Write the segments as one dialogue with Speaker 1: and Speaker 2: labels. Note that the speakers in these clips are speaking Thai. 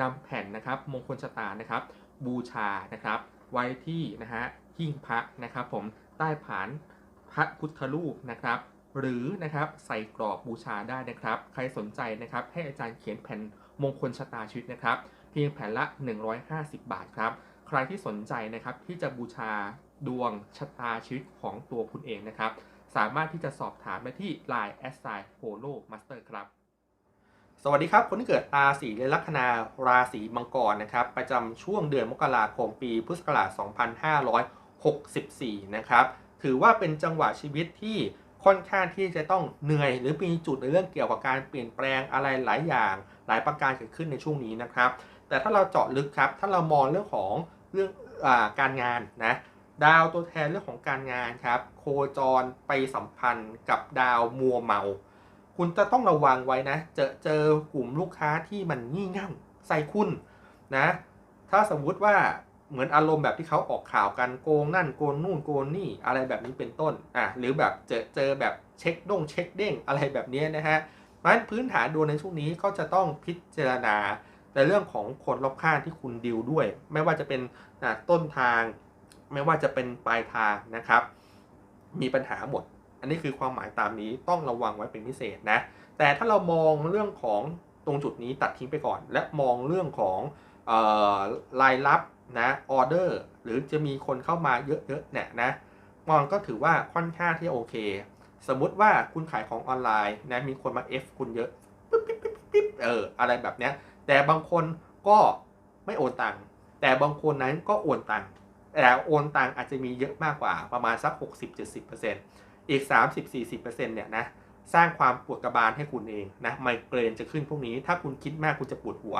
Speaker 1: นำแผ่นนะครับมงคลชะตานะครับ บูชานะครับ ไว้ที่นะฮะหิ้งพระนะครับ ผมใต้ฐานพระพุทธรูปนะครับ หรือนะครับใส่กรอบบูชาได้นะครับ ใครสนใจนะครับ ให้อาจารย์เขียนแผ่นมงคลชะตาชีวิตนะครับ เพียงแผ่นละ 150 บาทครับ ใครที่สนใจนะครับที่จะบูชาดวงชะตาชีวิตของตัวคุณเองนะครับ สามารถที่จะสอบถามได้ที่ Line a s s i p o l o Master ครับ สวัสดีครับ คนที่เกิดราศีและลัคนาราศีมังกรนะครับ ประจำช่วงเดือนมกราคมปีพุทธศักราช 2564 นะครับ ถือว่าเป็นจังหวะชีวิตที่ค่อนข้างที่จะต้องเหนื่อย หรือมีจุดในเรื่องเกี่ยวกับการเปลี่ยนแปลงอะไรหลายอย่าง หลายประการเกิดขึ้นในช่วงนี้นะครับ แต่ถ้าเราเจาะลึกครับ ถ้าเรามองเรื่องของเรื่องอการงานนะดาวตัวแทนเรื่องของการงานครับ โคจรไปสัมพันธ์กับดาวมัวเมา คุณจะต้องระวังไว้นะ เจอเจอกลุ่มลูกค้าที่มันงี่เง่าใส่คุณนะ ถ้าสมมุติว่าเหมือนอารมณ์แบบที่เขาออกข่าวกันโกงนั่นโกงนู่นโกงนี่อะไรแบบนี้เป็นต้นอะหรือแบบเจอเจอแบบเช็คด้งเช็คเด้งอะไรแบบนี้นะฮะเพราะฉะนั้นพื้นฐานดวงในช่วงนี้ก็จะต้องพิจารณาในเรื่องของคนรอบข้างที่คุณดิวด้วย ไม่ว่าจะเป็นต้นทาง ไม่ว่าจะเป็นปลายทางนะครับ มีปัญหาหมด อันนี้คือความหมายตามนี้ต้องระวังไว้เป็นพิเศษนะ แต่ถ้าเรามองเรื่องของตรงจุดนี้ตัดทิ้งไปก่อน และมองเรื่องของรายรับนะออเดอร์หรือจะมีคนเข้ามาเยอะๆเนี่ยนะมองก็ถือว่าค่อนข้างที่โอเค สมมุติว่าคุณขายของออนไลน์นะมีคนมา F คุณเยอะปิ๊บปิ๊บปิ๊บปิ๊บเอออะไรแบบเนี้ยแต่บางคนก็ไม่โอนตังค์แต่บางคนนั้นก็โอนตังค์แต่โอนตังค์อาจจะมีเยอะมากกว่าประมาณสัก 60-70% อีก 30-40%เนี่ยนะสร้างความปวดกระบาลให้คุณเองนะไมเกรนจะขึ้นพวกนี้ ถ้าคุณคิดมากคุณจะปวดหัว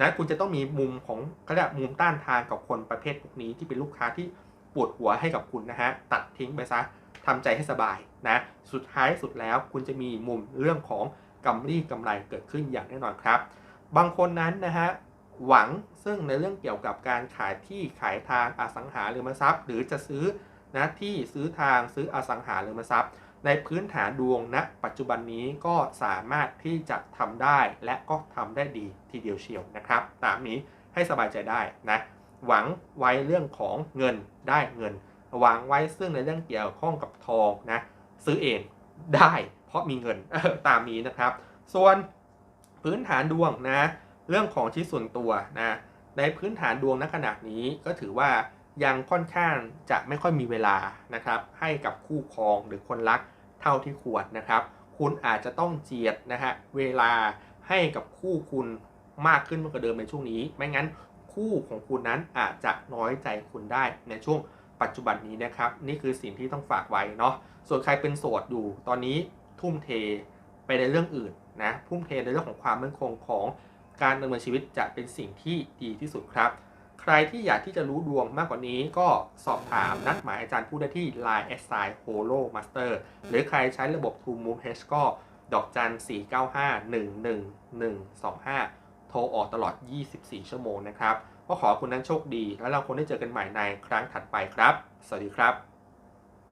Speaker 1: นะคุณจะต้องมีมุมของเขาเรียกมุมต้านทานกับคนประเภทพวกนี้ที่เป็นลูกค้าที่ปวดหัวให้กับคุณนะฮะตัดทิ้งไปซะทำใจให้สบายนะสุดท้ายสุดแล้วคุณจะมีมุมเรื่องของกำไรกำไรเกิดขึ้นอย่างแน่นอนครับ บางคนนั้นนะฮะหวังซึ่งในเรื่องเกี่ยวกับการขายที่ขายทางอสังหาริมทรัพย์ หรือจะซื้อ นะที่ซื้อทางซื้ออสังหาริมทรัพย์ ในพื้นฐานดวงณนะปัจจุบันนี้ก็สามารถที่จะทำได้และก็ทำได้ดีทีเดียวเชียวนะครับ ตามนี้ให้สบายใจได้นะหวังไว้เรื่องของเงินได้เงินหวังไว้ซึ่งในเรื่องเกี่ยวข้องกับทองนะซื้อเองได้เพราะมีเงินตามนี้นะครับ ส่วนพื้นฐานดวงนะเรื่องของชีวิตส่วนตัวนะในพื้นฐานดวงณขณะนี้ก็ถือว่า ยังค่อนข้างจะไม่ค่อยมีเวลานะครับ ให้กับคู่ครองหรือคนรักเท่าที่ควรนะครับ คุณอาจจะต้องเจียดนะฮะเวลาให้กับคู่คุณมากขึ้นกว่าเดิมในช่วงนี้ ไม่งั้นคู่ของคุณนั้นอาจจะน้อยใจคุณได้ในช่วงปัจจุบันนี้นะครับ นี่คือสิ่งที่ต้องฝากไว้เนาะส่วนใครเป็นโสดอยู่ ตอนนี้ทุ่มเทไปในเรื่องอื่นนะทุ่มเทในเรื่องของความมั่นคงของการดำเนินชีวิตจะเป็นสิ่งที่ดีที่สุดครับ ใครที่อยากที่จะรู้ดวงมากกว่านี้ก็สอบถามนัดหมายอาจารย์ผู้ได้ที่ Line s i Holo Master หรือใครใช้ระบบ True Move H ก็ดอกจัน 495-11125 โทรออกตลอด 24 ชั่วโมงนะครับ ก็ขอคุณนั้นโชคดี แล้วเราคงได้เจอกันใหม่ในครั้งถัดไปครับ สวัสดีครับ